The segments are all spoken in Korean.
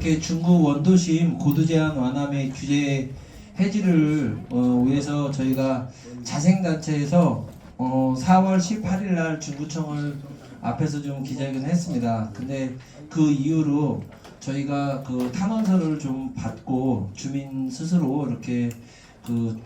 이렇게 중구 원도심 고도 제한 완화의 규제 해지를 어, 위해서 저희가 자생단체에서 어, 4월 18일 날 중구청을 앞에서 좀 기자회견을 했습니다. 근데 그 이후로 저희가 그 탄원서를 좀 받고 주민 스스로 이렇게 그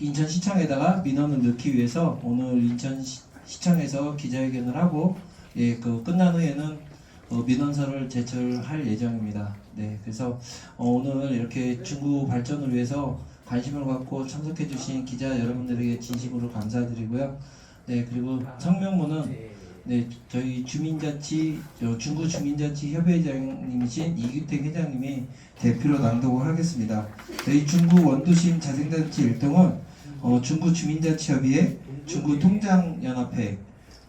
인천시청에다가 민원을 넣기 위해서 오늘 인천시청에서 기자회견을 하고 예, 그 끝난 후에는 어, 민원서를 제출할 예정입니다. 네, 그래서 어, 오늘 이렇게 중구 발전을 위해서 관심을 갖고 참석해주신 기자 여러분들에게 진심으로 감사드리고요. 네, 그리고 성명문은 네, 저희 주민자치 저 중구 주민자치 협의회장님이신 이규택 회장님이 대표로 낭독을 하겠습니다. 저희 중구 원도심 자생단체 일동은 어, 중구 주민자치협의회, 중구 통장연합회,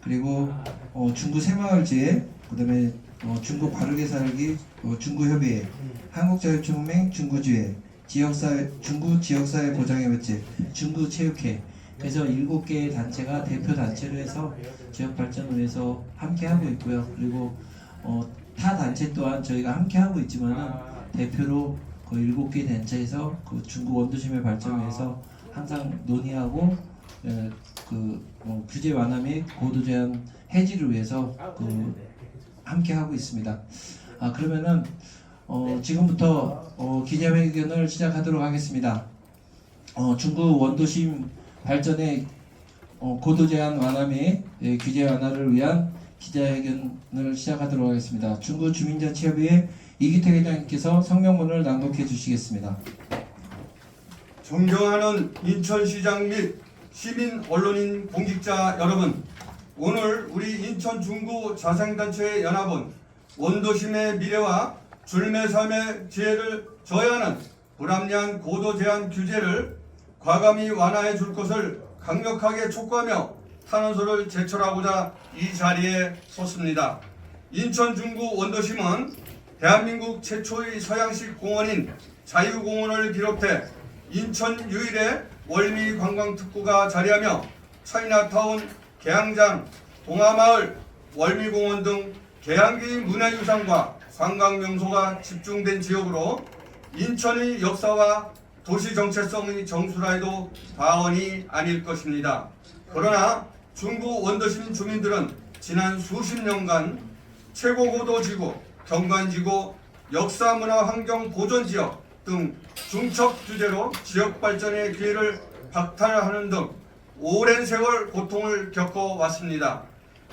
그리고 어, 중구 새마을지회, 그다음에 어, 중구 바르게 살기 어, 중구협의회, 한국자유총맹 중구지회, 지역사회 중구 지역사회 보장협의체, 중구 체육회. 그래서 일곱 개의 단체가 대표 단체로 해서 지역 발전을 위해서 함께 하고 있고요. 그리고 어, 타 단체 또한 저희가 함께 하고 있지만은 대표로 그 일곱 개 단체에서 그 중구 원도심의 발전을 위해서 항상 논의하고 에, 그 어, 규제 완화 및 고도 제한 해지를 위해서 그 함께 하고 있습니다. 아 그러면은 어, 지금부터 어, 기자회견을 시작하도록 하겠습니다. 어, 중구 원도심 발전의 어, 고도 제한 완화 및 예, 규제 완화를 위한 기자회견을 시작하도록 하겠습니다. 중구 주민자치협의회 이기택 회장님께서 성명문을 낭독해 주시겠습니다. 존경하는 인천시장 및 시민 언론인 공직자 여러분 오늘 우리 인천 중구 자생단체 연합은 원도심의 미래와 줄매삼의 지혜를 저해하는 불합리한 고도 제한 규제를 과감히 완화해 줄 것을 강력하게 촉구하며 탄원서를 제출하고자 이 자리에 섰습니다. 인천 중구 원도심은 대한민국 최초의 서양식 공원인 자유공원을 비롯해 인천 유일의 월미 관광특구가 자리하며 차이나타운, 개항장, 동화마을, 월미공원 등 개항기 문화유산과 관광명소가 집중된 지역으로 인천의 역사와 도시 정체성의 정수라해도 과언이 아닐 것입니다. 그러나 중구 원도심 주민들은 지난 수십 년간 최고 고도지구, 경관지구, 역사문화환경보존지역 등 중첩 주제로 지역 발전의 기회를 박탈하는 등 오랜 세월 고통을 겪어왔습니다.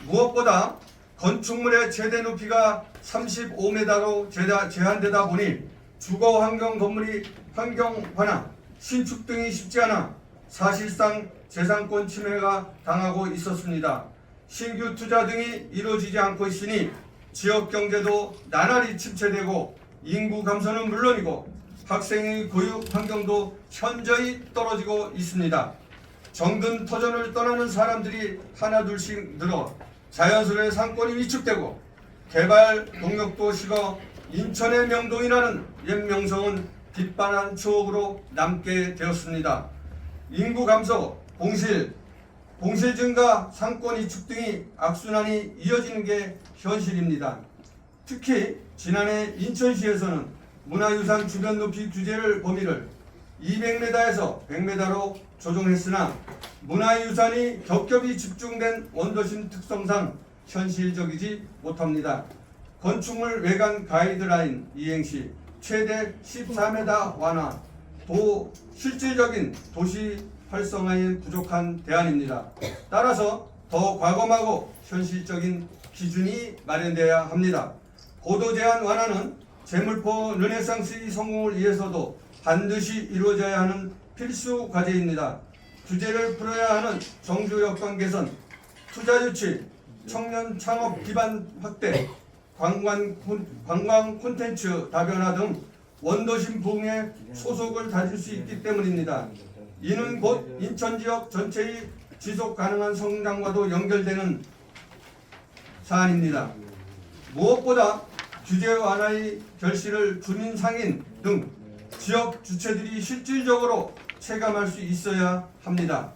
무엇보다 건축물의 최대 높이가 35m로 제한되다 보니 주거 환경 건물이 환경 환화, 신축 등이 쉽지 않아 사실상 재산권 침해가 당하고 있었습니다. 신규 투자 등이 이루어지지 않고 있으니 지역 경제도 나날이 침체되고 인구 감소는 물론이고 학생의 교육 환경도 현저히 떨어지고 있습니다. 정든 터전을 떠나는 사람들이 하나둘씩 늘어 자연스레 상권이 위축되고 개발 동력도 식어 인천의 명동이라는 옛 명성은 빛바란 추억으로 남게 되었습니다. 인구 감소, 공실, 공실 증가, 상권 이축 등이 악순환이 이어지는 게 현실입니다. 특히 지난해 인천시에서는 문화유산 주변 높이 규제를 범위를 200m에서 100m로 조정했으나 문화유산이 겹겹이 집중된 원도심 특성상 현실적이지 못합니다. 건축물 외관 가이드라인 이행 시 최대 14m 완화, 도 실질적인 도시 활성화에 부족한 대안입니다. 따라서 더 과감하고 현실적인 기준이 마련되어야 합니다. 고도 제한 완화는 재물포 르네상스의 성공을 위해서도 반드시 이루어져야 하는 필수 과제입니다. 규제를 풀어야 하는 정주 여건 개선, 투자 유치, 청년 창업 기반 확대, 관광, 콘- 관광 콘텐츠 다변화 등 원도심 부흥에 소속을 다질 수 있기 때문입니다. 이는 곧 인천 지역 전체의 지속 가능한 성장과도 연결되는 사안입니다. 무엇보다 규제 완화의 결실을 주민 상인 등 지역 주체들이 실질적으로 체감할 수 있어야 합니다.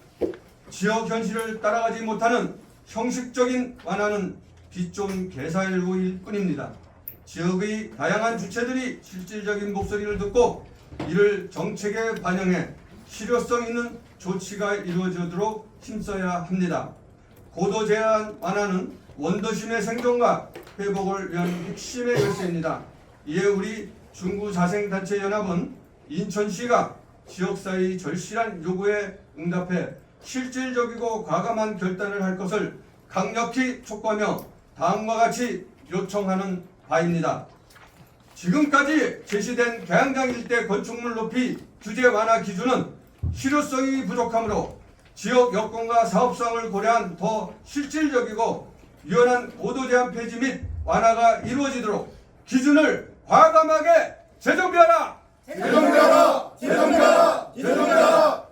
지역 현실을 따라가지 못하는 형식적인 완화는 빚좀 개사일고일 뿐입니다. 지역의 다양한 주체들이 실질적인 목소리를 듣고 이를 정책에 반영해 실효성 있는 조치가 이루어지도록 힘써야 합니다. 고도 제한 완화는 원도심의 생존과 회복을 위한 핵심의 열쇠입니다. 이에 우리 중구자생단체연합은 인천시가 지역사회의 절실한 요구에 응답해 실질적이고 과감한 결단을 할 것을 강력히 촉구하며 다음과 같이 요청하는 바입니다. 지금까지 제시된 개항장 일대 건축물 높이 규제 완화 기준은 실효성이 부족하므로 지역 여건과 사업성을 고려한 더 실질적이고 유연한 고도 제한 폐지 및 완화가 이루어지도록 기준을 과감하게 재정비하라! 재정비하라! 재정비하라! 재정비하라!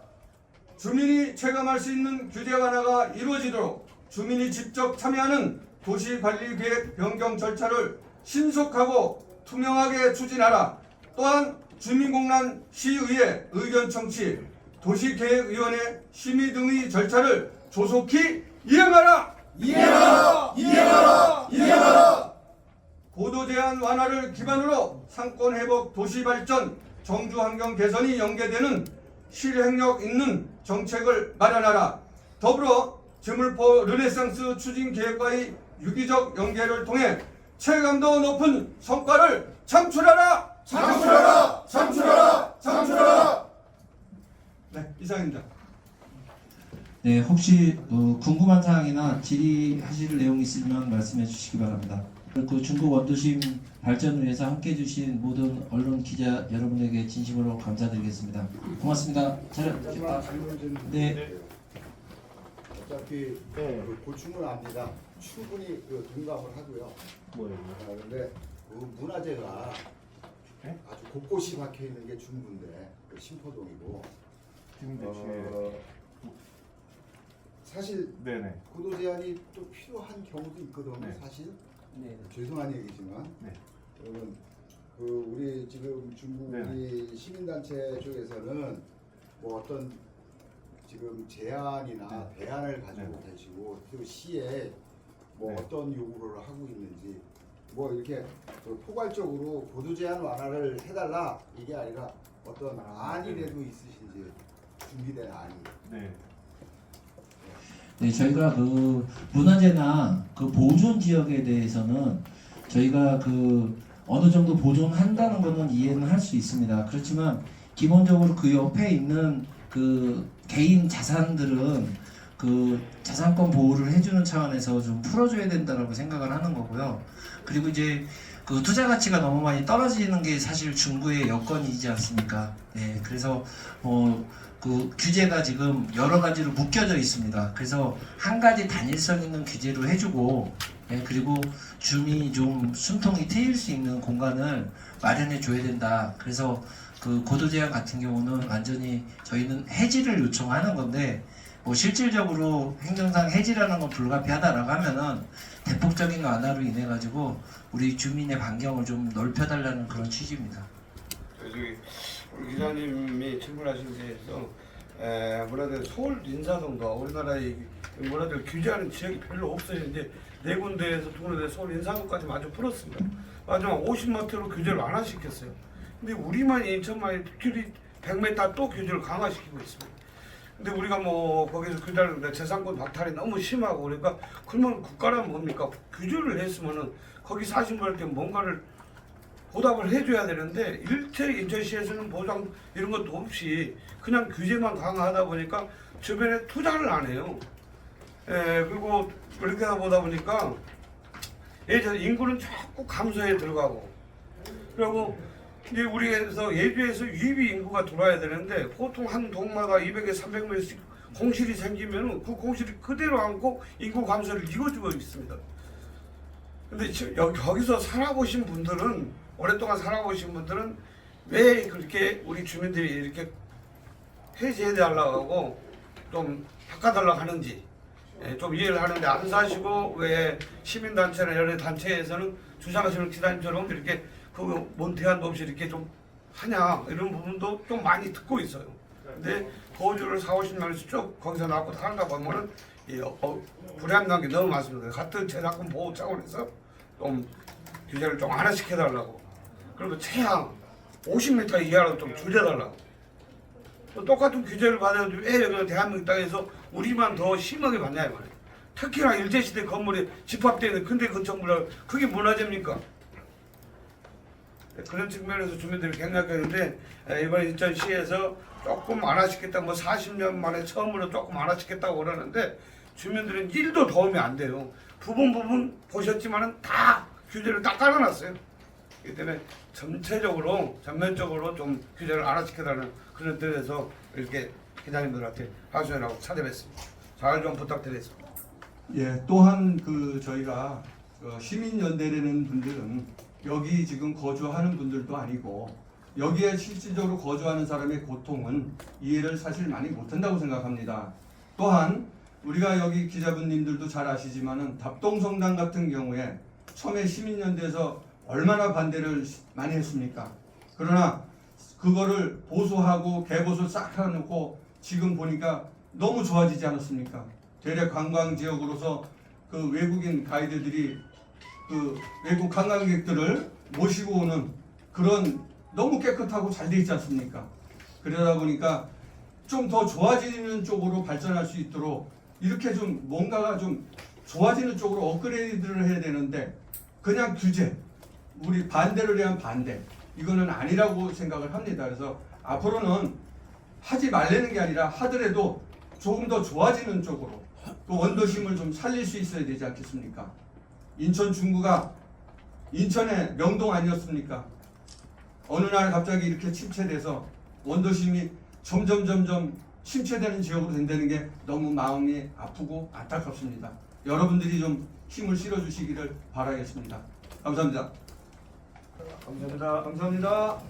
주민이 체감할 수 있는 규제 완화가 이루어지도록 주민이 직접 참여하는 도시관리계획 변경 절차를 신속하고 투명하게 추진하라. 또한 주민공란 시의회 의견 청취, 도시계획위원회 심의 등의 절차를 조속히 이행하라. 이행하라! 이행하라! 이행하라! 고도 제한 완화를 기반으로 상권 회복, 도시 발전, 정주 환경 개선이 연계되는 실행력 있는 정책을 마련하라. 더불어 재물포 르네상스 추진 계획과의 유기적 연계를 통해 체감도 높은 성과를 창출하라. 창출하라! 창출하라! 창출하라! 네, 이상입니다. 네, 혹시 어, 궁금한 사항이나 질의하실 내용 있으면 말씀해 주시기 바랍니다. 그 중국 원도심 발전을 위해서 함께해 주신 모든 언론 기자 여러분에게 진심으로 감사드리겠습니다. 고맙습니다. 잘, 마지막 아, 질문 좀 네, 어차피 그 고충은 압니다. 충분히 그 동감을 하고요. 뭐예요? 아, 근데 그 문화재가 네? 아주 곳곳이 박혀 있는 게 중구인데 그 신포동이고 지금 어, 사실 네네 구도 제한이 또 필요한 경우도 있거든요. 네. 사실 네. 죄송한 얘기지만 네. 그러면 그 우리 지금 중국 네. 우리 시민단체 쪽에서는 뭐 어떤 지금 제안이나 대안을 가지고 계시고 또 시에 뭐 네. 어떤 요구를 하고 있는지 뭐 이렇게 그 포괄적으로 고도 제한 완화를 해달라 이게 아니라 어떤 아, 안이라도 있으신지 준비된 안이 네. 네, 저희가 그 문화재나 그 보존 지역에 대해서는 저희가 그 어느 정도 보존한다는 거는 이해는 할 수 있습니다. 그렇지만 기본적으로 그 옆에 있는 그 개인 자산들은 그 자산권 보호를 해주는 차원에서 좀 풀어줘야 된다라고 생각을 하는 거고요. 그리고 이제 그 투자 가치가 너무 많이 떨어지는 게 사실 중구의 여건이지 않습니까? 네, 그래서 뭐 그 규제가 지금 여러 가지로 묶여져 있습니다. 그래서 한 가지 단일성 있는 규제로 해주고, 예, 그리고 주민이 좀 숨통이 트일 수 있는 공간을 마련해 줘야 된다. 그래서 그 고도 제한 같은 경우는 완전히 저희는 해지를 요청하는 건데, 뭐 실질적으로 행정상 해지라는 건 불가피하다라고 하면은 대폭적인 완화로 인해 가지고 우리 주민의 반경을 좀 넓혀달라는 그런 취지입니다. 저기 우리 기자님이 질문하신 데에서 에, 뭐라든 서울 인사동도 우리나라의 뭐라든 규제하는 지역이 별로 없어요. 이제 네 군데에서 두 군데 서울 인사동까지 마저 풀었습니다. 마지막 50m로 규제를 완화시켰어요. 근데 우리만 인천만 규리 100m 또 규제를 강화시키고 있습니다. 근데 우리가 뭐 거기서 규제를 재산권 박탈이 너무 심하고 그러니까 그러면 국가란 뭡니까 규제를 했으면은 거기 사신 분한테 뭔가를 보답을 해줘야 되는데 일체 인천시에서는 보장 이런 것도 없이 그냥 규제만 강화하다 보니까 주변에 투자를 안 해요. 에, 그리고 그렇게 하다 보다 보니까 예전 인구는 자꾸 감소해 들어가고 그리고 이제 우리에서 예주에서 유입이 인구가 들어와야 되는데 보통 한 동마다 200에 300명씩 공실이 생기면 그 공실이 그대로 안고 인구 감소를 이어주고 있습니다. 근데 저- 여기 거기서 살아보신 분들은 오랫동안 살아보신 분들은 왜 그렇게 우리 주민들이 이렇게 해제해 달라고 하고 좀 바꿔달라고 하는지 예, 좀 이해를 하는데 안 사시고 왜 시민단체나 여러 단체에서는 주장하시는 기자님처럼 이렇게 그뭔 대안도 없이 이렇게 좀 하냐 이런 부분도 좀 많이 듣고 있어요. 근데 거주를 4, 50년에서 쭉 거기서 나고 살다 보면은 이 어, 불합리한 게 너무 많습니다. 같은 재산권 보호 차원에서 좀 규제를 좀 완화시켜달라고. 그리고 최하 50m 이하로 좀 줄여달라고. 또 똑같은 규제를 받아도 왜 여기 대한민국 땅에서 우리만 더 심하게 받냐 이 말이에요. 특히나 일제시대 건물이 집합되어 있는 근대 건축물을 그게 문화재입니까? 네, 그런 측면에서 주민들이 경락했는데 이번 인천시에서 조금 완화시켰다 뭐 40년 만에 처음으로 조금 완화시켰다고 그러는데 주민들은 일도 도움이 안 돼요. 부분 부분 보셨지만은 다 규제를 딱 깔아놨어요. 그렇기 때문에 전체적으로 전면적으로 좀 규제를 완화시켜달라는 그런 뜻에서 이렇게 기자님들한테 하소연하고 찾아뵙습니다. 잘 좀 부탁드리겠습니다. 예, 또한 그 저희가 어, 시민연대라는 분들은 여기 지금 거주하는 분들도 아니고 여기에 실질적으로 거주하는 사람의 고통은 이해를 사실 많이 못한다고 생각합니다. 또한 우리가 여기 기자분님들도 잘 아시지만은 답동성당 같은 경우에 처음에 시민연대에서 얼마나 반대를 시- 많이 했습니까? 그러나 그거를 보수하고 개보수 싹 해놓고 지금 보니까 너무 좋아지지 않았습니까? 대략 관광 지역으로서 그 외국인 가이드들이 그 외국 관광객들을 모시고 오는 그런 너무 깨끗하고 잘 돼 있지 않습니까? 그러다 보니까 좀 더 좋아지는 쪽으로 발전할 수 있도록 이렇게 좀 뭔가가 좀 좋아지는 쪽으로 업그레이드를 해야 되는데 그냥 규제, 우리 반대를 위한 반대 이거는 아니라고 생각을 합니다. 그래서 앞으로는 하지 말라는 게 아니라 하더라도 조금 더 좋아지는 쪽으로 그 원도심을 좀 살릴 수 있어야 되지 않겠습니까? 인천 중구가 인천의 명동 아니었습니까? 어느 날 갑자기 이렇게 침체돼서 원도심이 점점 점점 침체되는 지역으로 된다는 게 너무 마음이 아프고 안타깝습니다. 여러분들이 좀 힘을 실어주시기를 바라겠습니다. 감사합니다. 감사합니다. 감사합니다.